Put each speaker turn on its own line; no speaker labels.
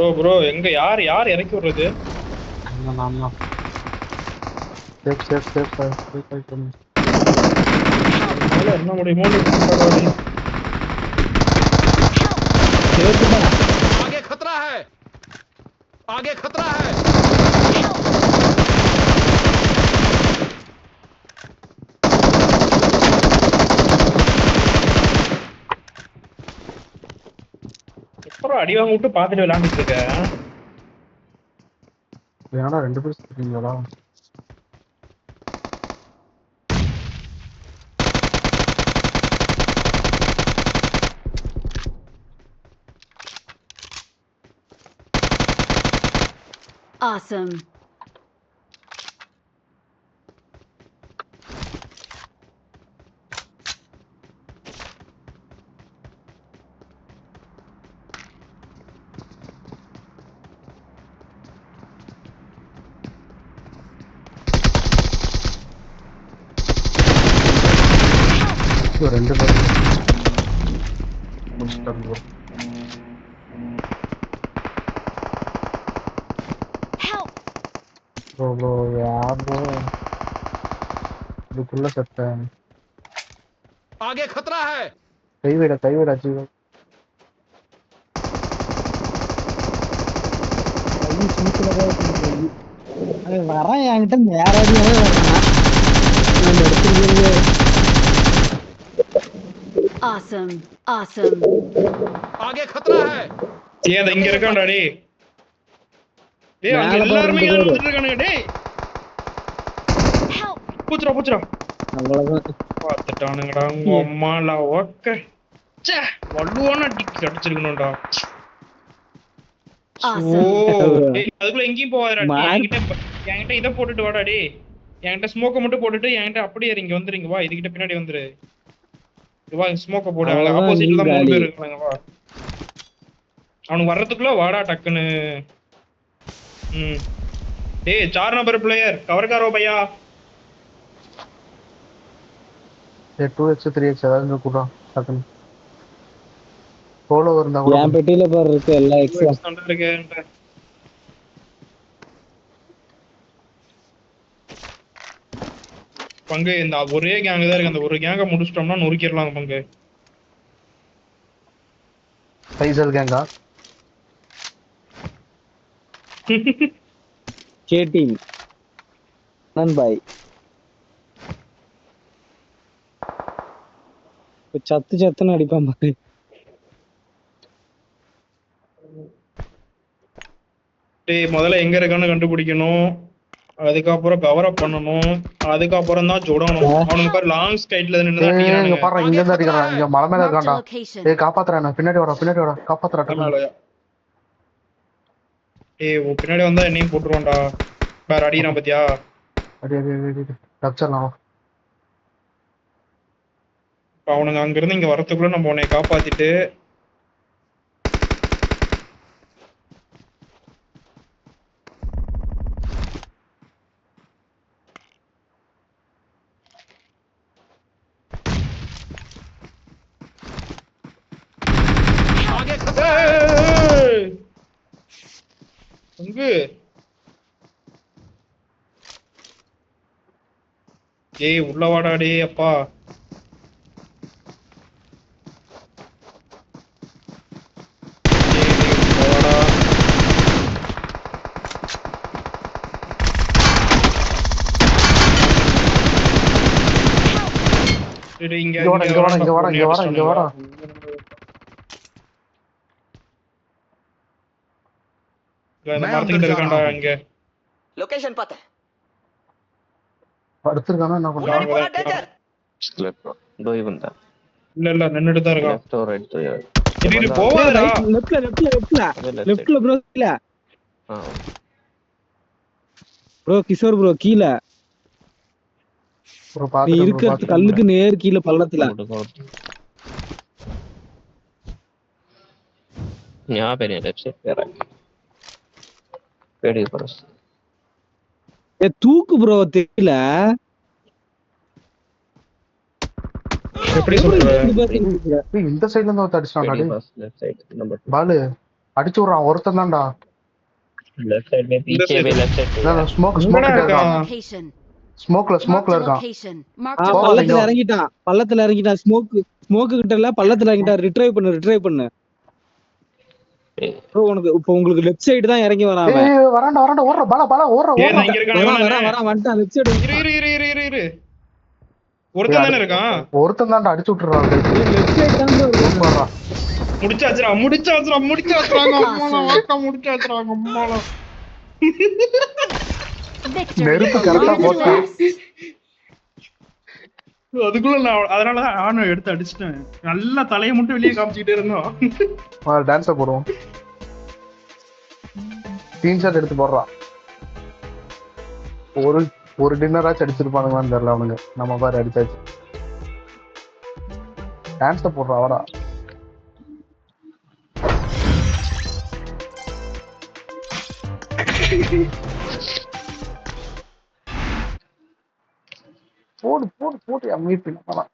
Bro bro எங்க யார் யார் இறக்கி விடுறது
ஆமா ஆமா சேஃப் சேஃப் சேஃப் சேஃப் ஆயிட்டு
அதனால என்ன முடியுமோ நீ பரவாயில்லை.
आगे खतरा है आगे खतरा है
அப்புறம் அடி வாங்க விட்டு பாத்துட்டு விளையாண்டுட்டு இருக்க
ஏன்னா ரெண்டு பேரும் இருக்கீங்களா
Awesome.
ஐயோ, ரெண்டு பேரும் முடிச்சிட்டாங்க bro.
Help!
bro bro யார் bro இதுக்குள்ள செத்தேன்
आगे खतरा है
கைவிட கைவிட ஜீவன்
கை சீக்கிரமா இருக்கு. அவன் வரான் என்கிட்ட நேரடியாவே வரான் அந்த இடத்துல
Awesome. Awesome.
आगे खतरा है
ஏன் அது இங்க இருக்கான்டா டேய் டேய் அங்க
மேல
எல்லாருமே
பாருங்க
யாரும்
bro.
வந்துட்டு இருக்கானுங்க டேய்
Help!
பூச்சுடா பூச்சுடா
அவ்வளவுதான்
பாத்துட்டானுங்கடா உங்க அம்மால ஓக்க ச்சே வள்ளுவான டிக் அடிச்சிருக்கணும்டா ஓ
Awesome.
டேய், அதுக்குள்ள எங்கேயும் போவாதடா டேய்,
மார்-
என்கிட்ட ப- என்கிட்ட இதை போட்டுட்டு வாடா டேய் என்கிட்ட ஸ்மோக்க மட்டும் போட்டுட்டு என்கிட்ட அப்படியே இங்க வந்துருங்க வா இதுகிட்ட பின்னாடி வந்துரு ஸ்மோக்க
போடுவாங்களா
ஆப்போசிட்ல தான் மூணு பேர் அவனுக்கு வர்றதுக்குள்ள வாடா டக்குன்னு. ம். டேய் சார் நம்பர் பிளேயர் கவர்காரோ பையா?
டூ ஹெச் த்ரீ ஹெச் ஏதாவது கூடா டக்குன்னு. சோலோ இருந்தா கூட
என் இருக்கு எல்லா
எக்ஸ் இருக்கு பங்கு இந்த ஒரே கேங் தான் இருக்கு. அந்த ஒரு கேங்க முடிச்சிட்டோம்னா நொறுக்கிடலாம் பங்கு.
ஃபைசல் கேங்கா
கேட்டிங் நண்பாய். இப்ப சத்து சத்துன்னு அடிப்பான் பாரு.
டேய் முதல்ல எங்க இருக்கான்னு கண்டுபிடிக்கணும். அதுக்கப்புறம் கவர் அப் பண்ணணும். அதுக்கப்புறம் தான் சுடணும். அவனுக்கு பேர் லாங் ஸ்கைட்ல நின்று
ஏய் இங்க
அடிக்கிறானுங்க
பாரு இங்க இருந்து அடிக்கிறான். இங்க மலை மேல இருக்கான்டா. ஏய் காப்பாத்துறேன் நான் பின்னாடி வாடா பின்னாடி வாடா. காப்பாத்துறா டக்குனு.
மேலயா? ஏய் உன் பின்னாடி வந்தா என்னையும் போட்டுருவான்டா வேற அடிக்கிறான் பாத்தியா?
அடி அடி அடி
இப்ப அவனுங்க அங்க இருந்து இங்க வரதுக்குள்ள நம்ம உன்னை காப்பாத்திட்டு
आगे खतरा है
ஏய்! பங்கு ஏய் உள்ள வாடா டேய் அப்பா டேய், டேய், உள்ள வாடா. டேய், டேய், இங்க
இங்க வாடா, இங்க வாடா, இங்க வாடா, இங்க வாடா,
ப்ரோ கிஷோர் ப்ரோ கீழ.
ப்ரோ பாத்து
இருக்கிறது கல்லுக்கு நேர் கீழ பள்ளத்துல.
ஞா வேடிக்கை பரோஸ்
ஏ தூக்கு ப்ரோ தெரியல.
எப்படி
இந்த சைடுல இருந்து
ஒருத்த அடிச்சான்
பாலு அடிச்சு விடுறான் ஒருத்தன் தான்டா.
லெஃப்ட்
இருக்கான். ஸ்மோக்ல ஸ்மோக்ல இருக்கான்.
பள்ளத்துல இறங்கிட்டான் பள்ளத்துல இறங்கிட்டான் ஸ்மோக் ஸ்மோக் கிட்ட இல்ல பள்ளத்துல இறங்கிட்டான். ரிட்ரைவ் பண்ணு ரிட்ரைவ் பண்ணு. உனக்கு இப்போ உங்களுக்கு லெஃப்ட் சைடு தான் இறங்கி வரான் அவன்.
ஏய் வரான்டா வரான்டா ஓடுற பல பல ஓடுற
வந்துட்டான் லெஃப்ட் சைடு
இரு இரு இரு இரு இரு இரு. ஒருத்தன் தானே இருக்கான்?
ஒருத்தன் தான்டா அடிச்சு விட்டுறான்
லெஃப்ட் சைடு தான்
முடிச்சாச்சுடா முடிச்சாச்சுடா முடிச்சாச்சுறாங்க அம்மாலாம் வாக்கா முடிச்சாச்சுறாங்க அம்மாலாம்
நெருப்பு போட்டா.
அதுக்குள்ள நான் அதனாலதான் ஆணை எடுத்து அடிச்சிட்டேன். நல்லா தலையை மட்டும் வெளியே காமிச்சிக்கிட்டே இருந்தோம்.
டான்ஸ போடுவோம். ஸ்கிரீன்ஷாட் எடுத்து போடுறான் ஒரு ஒரு டின்னராச்சும் அடிச்சிருப்பானுங்களான்னு தெரியல அவனுங்க நம்ம பாரு அடிச்சாச்சு. டான்ஸ போடுறான் அவரா. போடு போடு போடு மீட் பண்ணலாம்